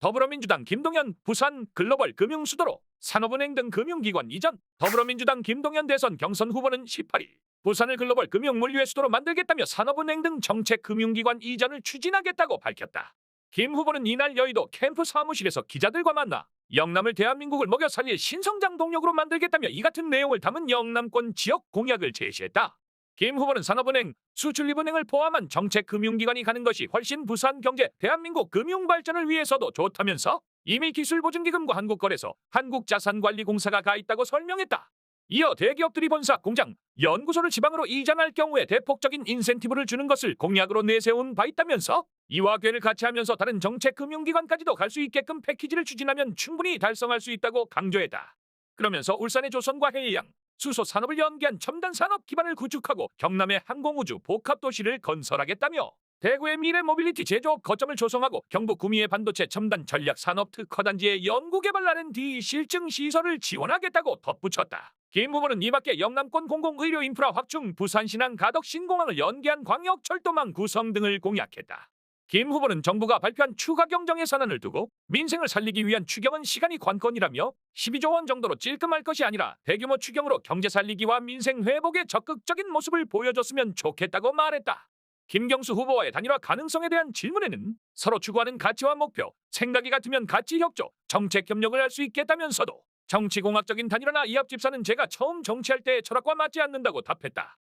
더불어민주당 김동연 부산 글로벌 금융수도로 산업은행 등 금융기관 이전 더불어민주당 김동연 대선 경선 후보는 18일 부산을 글로벌 금융물류의 수도로 만들겠다며 산업은행 등 정책 금융기관 이전을 추진하겠다고 밝혔다. 김 후보는 이날 여의도 캠프 사무실에서 기자들과 만나 영남을 대한민국을 먹여 살릴 신성장 동력으로 만들겠다며 이 같은 내용을 담은 영남권 지역 공약을 제시했다. 김 후보는 산업은행, 수출입은행을 포함한 정책 금융기관이 가는 것이 훨씬 부산 경제, 대한민국 금융 발전을 위해서도 좋다면서 이미 기술보증기금과 한국거래소, 한국자산관리공사가 가 있다고 설명했다. 이어 대기업들이 본사, 공장, 연구소를 지방으로 이전할 경우에 대폭적인 인센티브를 주는 것을 공약으로 내세운 바 있다면서 이와 궤를 같이 하면서 다른 정책 금융기관까지도 갈 수 있게끔 패키지를 추진하면 충분히 달성할 수 있다고 강조했다. 그러면서 울산의 조선과 해양, 수소 산업을 연계한 첨단 산업 기반을 구축하고 경남의 항공우주 복합도시를 건설하겠다며 대구의 미래 모빌리티 제조업 거점을 조성하고 경북 구미의 반도체 첨단 전략 산업 특허 단지의 연구개발 R&D 실증 시설을 지원하겠다고 덧붙였다. 김 후보는 이 밖에 영남권 공공의료 인프라 확충, 부산 신안 가덕 신공항을 연계한 광역철도망 구성 등을 공약했다. 김 후보는 정부가 발표한 추가 경정 예산안을 두고 민생을 살리기 위한 추경은 시간이 관건이라며 12조 원 정도로 찔끔할 것이 아니라 대규모 추경으로 경제 살리기와 민생 회복에 적극적인 모습을 보여줬으면 좋겠다고 말했다. 김경수 후보와의 단일화 가능성에 대한 질문에는 서로 추구하는 가치와 목표, 생각이 같으면 가치 협조, 정책 협력을 할 수 있겠다면서도 정치공학적인 단일화나 이합집사는 제가 처음 정치할 때의 철학과 맞지 않는다고 답했다.